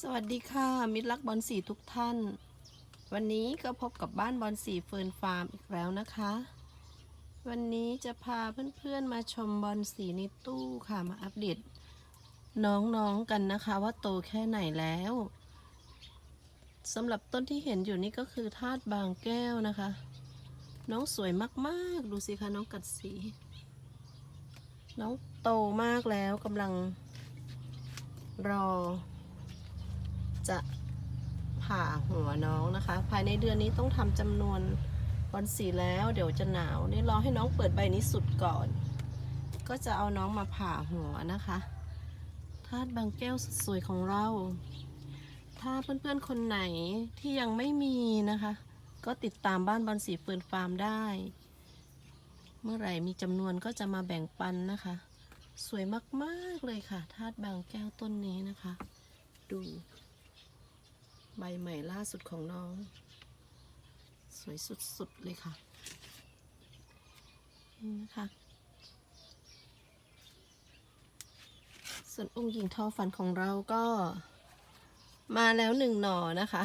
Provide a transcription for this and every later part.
สวัสดีค่ะ มิตรรักบอลสีทุกท่าน วันนี้ก็พบกับบ้านบอลสีเฟิร์นฟาร์มอีกแล้วนะคะ วันนี้จะพาเพื่อนๆมาชมบอลสีในตู้ค่ะมาอัปเดตน้องๆกันนะคะว่าโตแค่ไหนแล้วสำหรับต้นที่เห็นอยู่นี่ก็คือธาตุบางแก้วนะคะ น้องสวยมากๆ ดูสิคะน้องกัดสี น้องโตมากแล้วกำลังรอ จะผ่าหัวน้องนะคะ ภายในเดือนนี้ต้องทำจำนวนบอลสีแล้วเดี๋ยวจะหนาวนี่รอให้น้องเปิดใบนี้สุดก่อน ก็จะเอาน้องมาผ่าหัวนะคะธาตุบางแก้วสวยของเรา ถ้าเพื่อนๆคนไหนที่ยังไม่มีนะคะ ก็ติดตามบ้านบอลสีเฟิร์นฟาร์มได้ เมื่อไหร่มีจำนวนก็จะมาแบ่งปันนะคะ สวยมากๆเลยค่ะธาตุบางแก้วต้นนี้นะคะ ดู ใบใหม่ล่าสุดของน้อง สวยสุดๆเลยค่ะนี่นะคะส่วนองค์หญิงทอฝันของเราก็มาแล้วหนึ่งหน่อนะคะ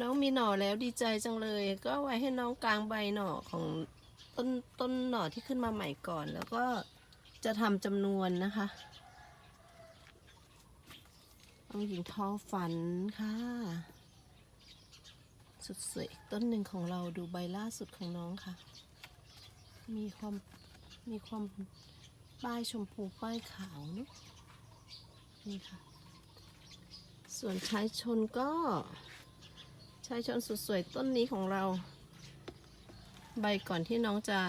น้องมีหน่อแล้วดีใจจังเลย ก็ไว้ให้น้องกลางใบหน่อของต้นต้นหน่อที่ขึ้นมาใหม่ก่อน แล้วก็จะทำจำนวนนะคะ องหญิงทอฝันค่ะ สุดสวยต้นหนึ่งของเราดูใบล่าสุดของน้องค่ะ มีความมีความป้ายชมพูป้ายขาวเนอะนี่ค่ะ ส่วนชายชนก็ชายชนสุดสวยต้นนี้ของเรา ใบก่อนที่น้องจะ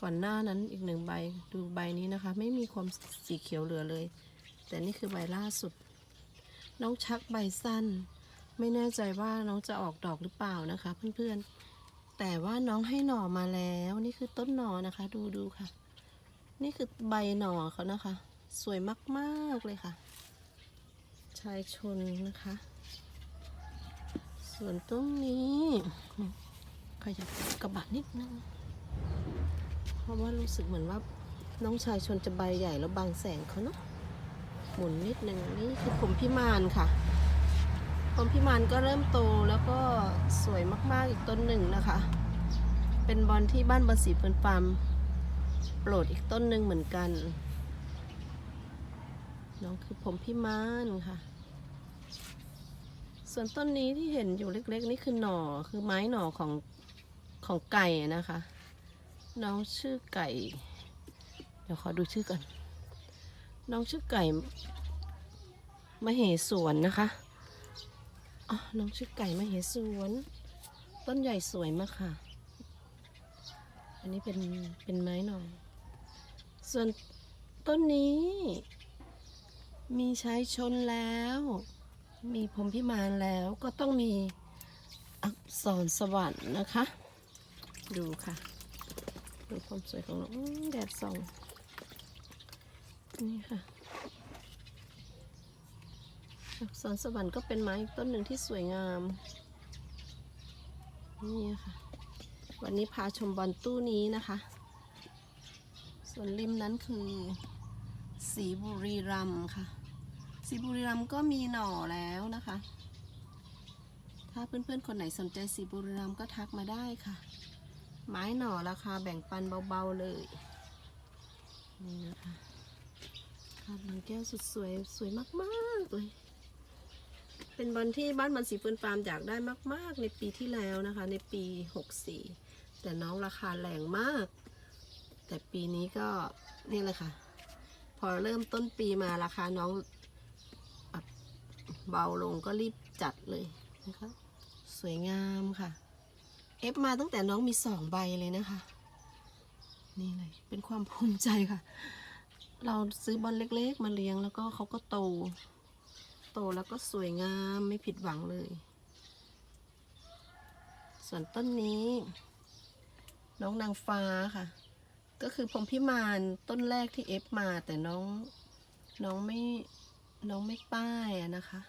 ก่อนหน้านั้นอีกหนึ่งใบดูใบนี้นะคะ ไม่มีความสีเขียวเหลือเลย แต่นี่คือใบล่าสุด น้องชักใบสั้น ไม่แน่ใจว่าน้องจะออกดอกหรือเปล่านะคะ เพื่อนๆ แต่ว่าน้องให้หน่อมาแล้วนี่คือต้นหน่อนะคะ ดูดูค่ะ นี่คือใบหน่อเขานะคะ สวยมากๆเลยค่ะ ชายชนนะคะ ส่วนต้นนี้ขยับกระบะนิดนึงเพราะว่ารู้สึกเหมือนว่าน้องชายชนจะใบใหญ่แล้วบังแสงเขาเนาะ หมุนนิดหนึ่งนี่คือผมพิมานค่ะ ผมพิมานก็เริ่มโตแล้วก็สวยมากๆอีกต้นหนึ่งนะคะ เป็นบอลที่บ้านบอลสีเฟินฟาร์มโปรดอีกต้นหนึ่งเหมือนกันน้องคือผมพิมานค่ะ ส่วนต้นนี้ที่เห็นอยู่เล็ก ๆ นี่คือหน่อคือไม้หน่อของของไก่นะคะ น้องชื่อไก่ เดี๋ยวขอดูชื่อก่อน น้องชื่อไก่มาเหสวนนะคะอ๋อน้องชื่อไก่มาเหสวน ต้นใหญ่สวยมากค่ะ อันนี้เป็นเป็นไม้หน่อย ส่วนต้นนี้ มีใชายชนแล้ว มีพรมพิมานแล้วก็ต้องมีอักษรสวรรค์นะคะ ดูค่ะ ดูความสวยของน้องแดดส่อง นี่ค่ะอักษรสวรรค์ก็เป็นไม้อีกต้นหนึ่งที่สวยงาม นี่ค่ะ วันนี้พาชมบอลตู้นี้นะคะ ส่วนริมนั้นคือ สีบุรีรัมค่ะ สีบุรีรัมก็มีหน่อแล้วนะคะ ถ้าเพื่อนๆคนไหนสนใจสีบุรีรัมก็ทักมาได้ค่ะ ไม้หน่อราคาแบ่งปันเบาๆเลย นี่นะคะ ค่ะบางแก้วสุดสวยสวยมากๆเลย เป็นบอลที่บ้านบอลสีเฟินฟาร์มอยากได้มาก ๆ ในปีที่แล้วนะคะ ในปี 64 แต่น้องราคาแรงมาก แต่ปีนี้ก็นี่แหละค่ะ พอเริ่มต้นปีมาราคาน้องเบาลงก็รีบจัดเลยนะคะสวยงามค่ะ เอฟมาตั้งแต่น้องมีสองใบเลยนะคะ นี่เลย เป็นความภูมิใจค่ะ เราซื้อบอลเล็กๆ มาเลี้ยงแล้วก็เขาก็โต โตแล้วก็สวยงามไม่ผิดหวังเลย ส่วนต้นนี้ น้องนางฟ้าค่ะ ก็คือพรมพิมานต้นแรกที่เอฟมาแต่น้องน้องไม่น้องไม่ป้ายอะนะคะ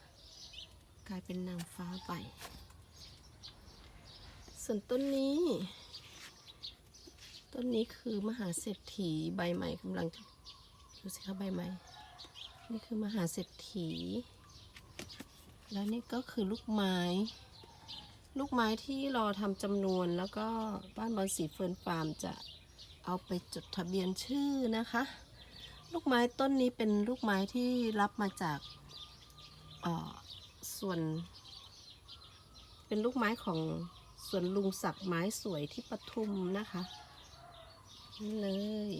กลายเป็นนางฟ้าไป ส่วนต้นนี้ ต้นนี้คือมหาเศรษฐีใบใหม่กำลังจะ ดูสิคะใบใหม่นี่คือมหาเศรษฐี แล้วนี่ก็คือลูกไม้ ลูกไม้ที่รอทำจำนวนแล้วก็บ้านบอลสีเฟิร์นฟาร์มจะเอาไปจดทะเบียนชื่อนะคะ ลูกไม้ต้นนี้เป็นลูกไม้ที่รับมาจากส่วน เป็นลูกไม้ของส่วนลุงศักดิ์ไม้สวยที่ปทุมนะคะนี่เลย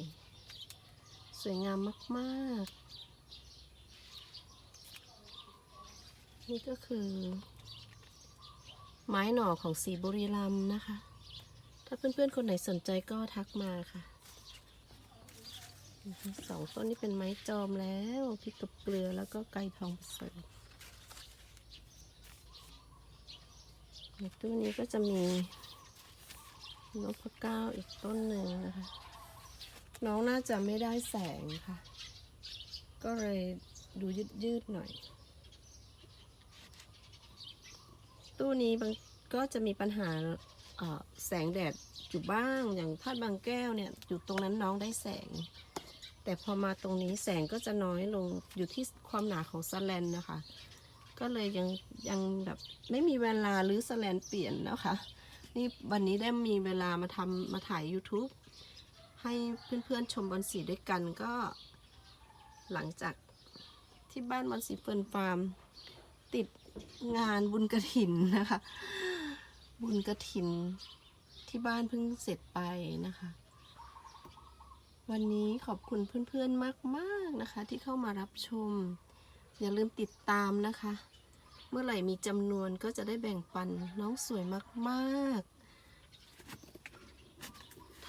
สวยงามมากๆ นี่ก็คือ ไม้หน่อของสีบุรีรัมนะคะ ถ้าเพื่อนๆ คนไหนสนใจก็ทักมาค่ะสองต้นนี้เป็นไม้จอมแล้วพริกกับเกลือแล้วก็ไก่ทองประเสริฐในตู้นี้ก็จะมีนกพเก้าอีกต้นหนึ่งนะคะ น้องน่าจะไม่ได้แสงค่ะ ก็เลยดูยืดๆหน่อย ตู้นี้บางก็จะมีปัญหาแสงแดดอยู่บ้างอย่างพาดบางแก้วเนี่ยอยู่ตรงนั้นน้องได้แสง แต่พอมาตรงนี้แสงก็จะน้อยลงอยู่ที่ความหนาของสแลนนะคะ ก็เลยยังยังแบบไม่มีเวลาหรือสแลนเปลี่ยนนะคะนี่วันนี้ได้มีเวลามาทำมาถ่าย YouTube ให้เพื่อนๆชมบอลสีด้วยกันก็ หลังจากที่บ้านบอลสีเฟิร์นฟาร์ม ติดงานบุญกระถินนะคะ บุญกระถินที่บ้านเพิ่งเสร็จไปนะคะ วันนี้ขอบคุณเพื่อนๆมากๆนะคะ ที่เข้ามารับชม อย่าลืมติดตามนะคะ เมื่อไหร่มีจำนวนก็จะได้แบ่งปันน้องสวยมากๆ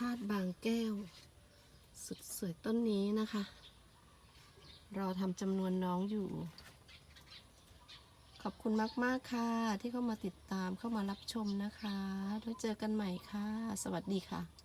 าตุบางแก้ว สุดสวยต้นนี้นะคะ รอทำจำนวนน้องอยู่ ขอบคุณมาก ๆ ค่ะ ที่เข้ามาติดตามเข้ามารับชมนะคะ แล้วเจอกันใหม่ค่ะ สวัสดีค่ะ